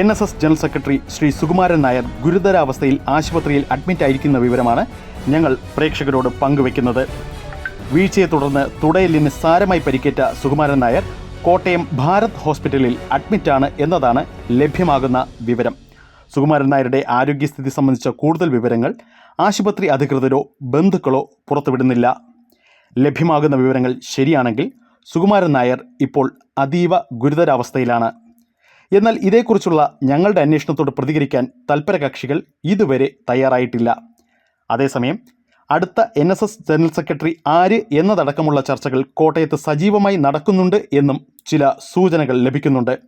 N S S general secretary Shri Sukumaran Nair ഗുരുതരാവസ്ഥയിൽ ആശുപത്രിയിൽ admit ആയിരിക്കുന്ന വിവരമാണ് ഞങ്ങൾ പ്രേക്ഷകരോട് പങ്കുവെക്കുന്നത്. വീഴ്ചയെ തുടർന്ന് തുടയലിന് സാരമായി പരിക്കേറ്റ സുകുമാരൻ നായർ കോട്ടയം ഭാരത് ഹോസ്പിറ്റലിൽ അഡ്മിറ്റാണ് എന്നതാണ് ലഭ്യമാകുന്ന വിവരം. സുകുമാരൻ നായരുടെ ആരോഗ്യസ്ഥിതി സംബന്ധിച്ച കൂടുതൽ വിവരങ്ങൾ ആശുപത്രി അധികൃതരോ ബന്ധുക്കളോ പുറത്തുവിടുന്നില്ല. ലഭ്യമാകുന്ന വിവരങ്ങൾ ശരിയാണെങ്കിൽ സുകുമാരൻ നായർ ഇപ്പോൾ അതീവ ഗുരുതരാവസ്ഥയിലാണ്. എന്നാൽ ഇതേക്കുറിച്ചുള്ള ഞങ്ങളുടെ അന്വേഷണത്തോട് പ്രതികരിക്കാൻ തൽപര കക്ഷികൾ ഇതുവരെ തയ്യാറായിട്ടില്ല. അതേസമയം അടുത്ത N S S general secretary ആര് എന്നതടക്കമുള്ള ചർച്ചകൾ കോട്ടയത്ത് സജീവമായി നടക്കുന്നുണ്ട് എന്നും ചില സൂചനകൾ ലഭിക്കുന്നുണ്ട്.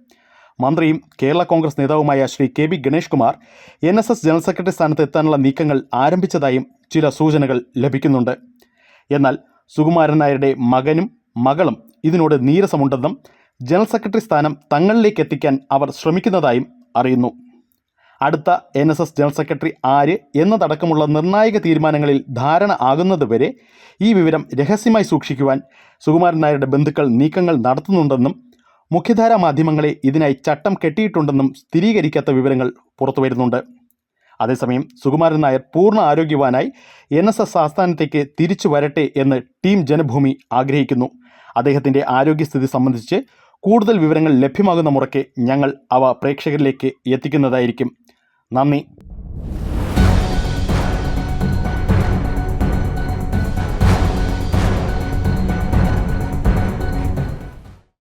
മന്ത്രിയും കേരള കോൺഗ്രസ് നേതാവുമായ Shri K B Ganesh Kumar N S S general secretary സ്ഥാനത്ത് എത്താനുള്ള നീക്കങ്ങൾ ആരംഭിച്ചതായും ചില സൂചനകൾ ലഭിക്കുന്നുണ്ട്. എന്നാൽ സുകുമാരൻ നായരുടെ മകനും മകളും ഇതിനോട് നീരസമുണ്ടെന്നും ജനറൽ സെക്രട്ടറി സ്ഥാനം തങ്ങളിലേക്ക് എത്തിക്കാൻ അവർ ശ്രമിക്കുന്നതായും അറിയുന്നു. അടുത്ത N S S general secretary ആര് എന്നതടക്കമുള്ള നിർണായക തീരുമാനങ്ങളിൽ ധാരണ ആകുന്നതുവരെ ഈ വിവരം രഹസ്യമായി സൂക്ഷിക്കുവാൻ സുകുമാരൻ നായരുടെ ബന്ധുക്കൾ നീക്കങ്ങൾ നടത്തുന്നുണ്ടെന്നും മുഖ്യധാരാ മാധ്യമങ്ങളെ ഇതിനായി ചട്ടം കെട്ടിയിട്ടുണ്ടെന്നും സ്ഥിരീകരിക്കാത്ത വിവരങ്ങൾ പുറത്തു വരുന്നുണ്ട്. അതേസമയം സുകുമാരൻ നായർ പൂർണ ആരോഗ്യവാനായി എൻ എസ് എസ് ആസ്ഥാനത്തേക്ക് തിരിച്ചു വരട്ടെ എന്ന് ടീം ജനഭൂമി ആഗ്രഹിക്കുന്നു. അദ്ദേഹത്തിന്റെ ആരോഗ്യസ്ഥിതി സംബന്ധിച്ച് കൂടുതൽ വിവരങ്ങൾ ലഭ്യമാകുന്ന മുറയ്ക്ക് ഞങ്ങൾ അവ പ്രേക്ഷകരിലേക്ക് എത്തിക്കുന്നതായിരിക്കും. നന്ദി.